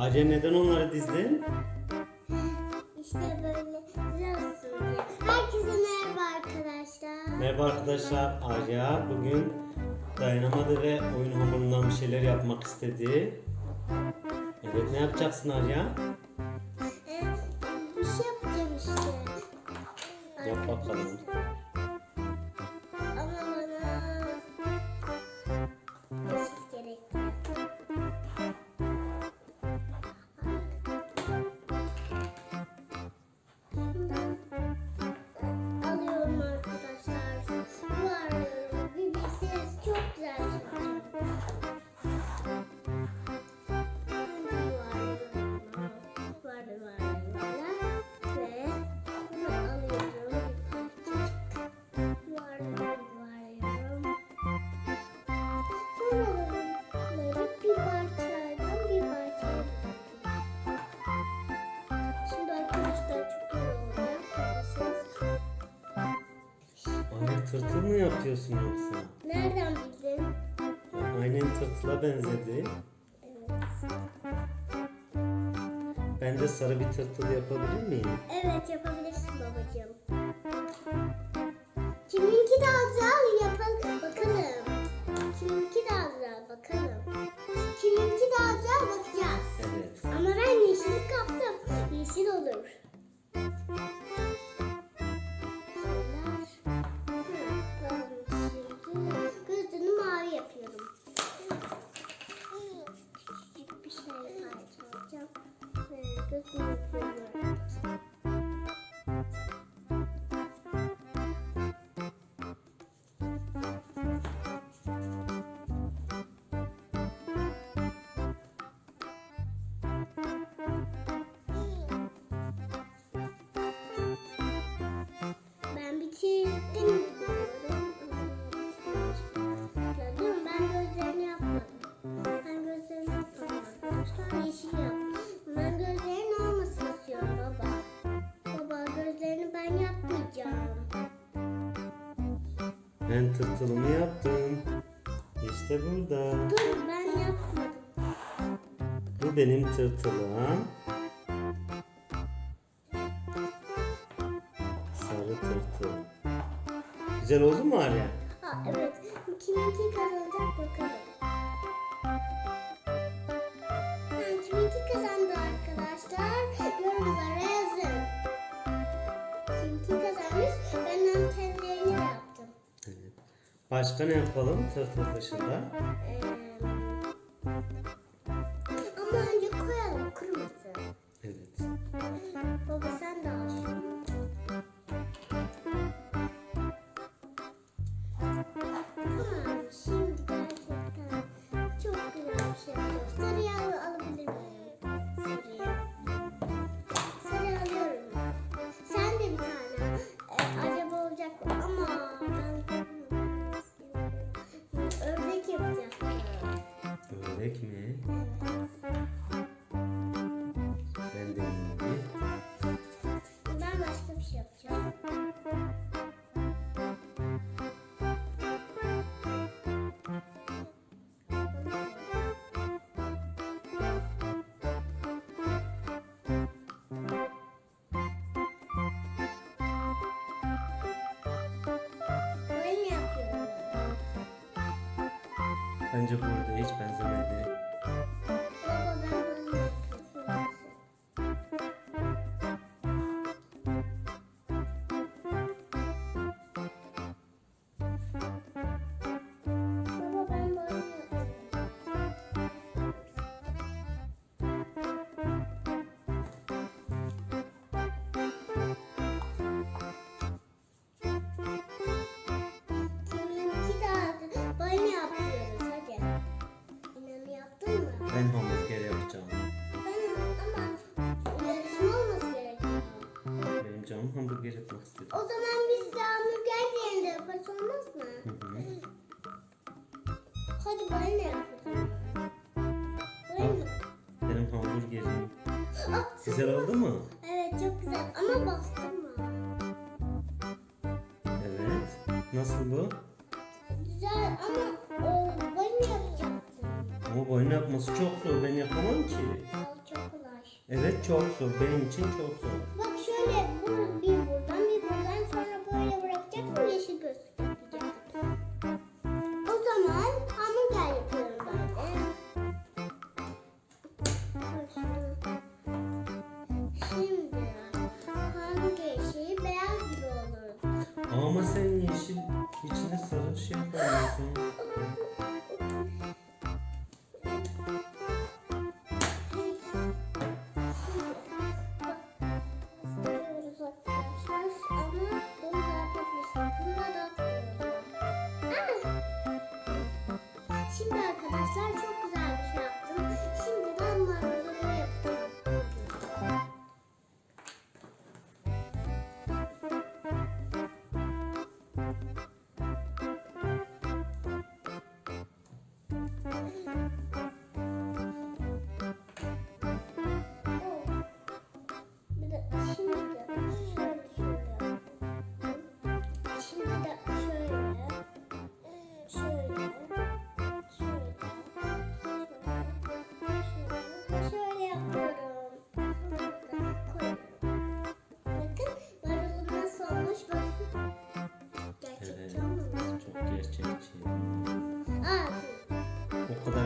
Arya neden onları dizdin? İşte böyle olsun diye. Herkese merhaba arkadaşlar. Merhaba arkadaşlar. Arya bugün dayanamadı ve oyun hamurundan bir şeyler yapmak istedi. Evet ne yapacaksın Arya? Ee, bir şey yapacağım işte. Yap bakalım. Tırtıl mı yapıyorsun yoksa? Nereden bildin? Aynen tırtıla benzedi. Evet. Ben de sarı bir tırtıl yapabilir miyim? Evet yapabilirsin babacığım. Kiminki daha güzel yapalım bakalım. Kiminki daha güzel bakalım. Ve Ben tırtılımı yaptım. İşte burada. Dur ben yapmadım. Bu benim tırtılım. Sarı tırtıl. Güzel oldu mu Arya? Ha evet. Kiminki kazanacak Başka ne yapalım tırtıl dışında? Ee, Bence burada hiç benzemedi. Baba ben böyle yapıyorum. Hadi bana ne yapıyorsun? Benim hamburgerim. Aa, Güzel oldu mu? Evet çok güzel ama bastım mı? Evet. Nasıl bu? Güzel ama e, bana yapacaktım. Ama boyun yapması çok zor. Ben yapamam ki. Çok kolay. Evet çok zor. Benim için çok zor. Bak şöyle Ama sen yeşil içine sarı şey koyuyorsun. Şimdi arkadaşlar çok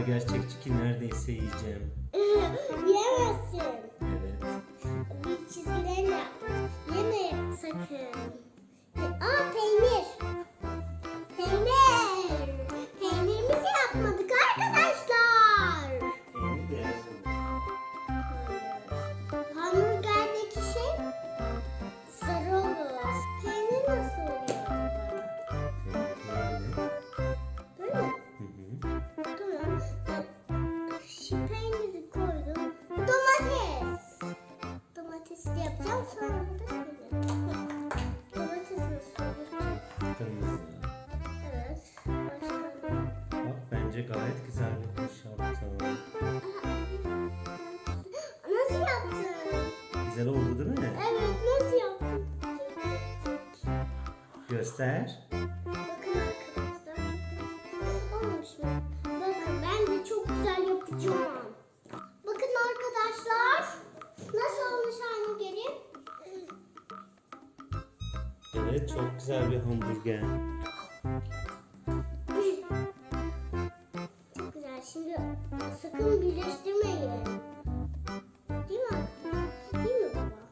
gerçekçi ki neredeyse yiyeceğim. Bence gayet güzel bir yaptın. Nasıl yaptın? Güzel oldu değil mi? Evet nasıl yaptın? Göster. Bakın arkadaşlar. Olmuş mu? Bakın ben de çok güzel yapacağım. Bakın arkadaşlar. Nasıl olmuş aynı gelin? Evet çok güzel bir hamburger. Sakın birleştirmeyin.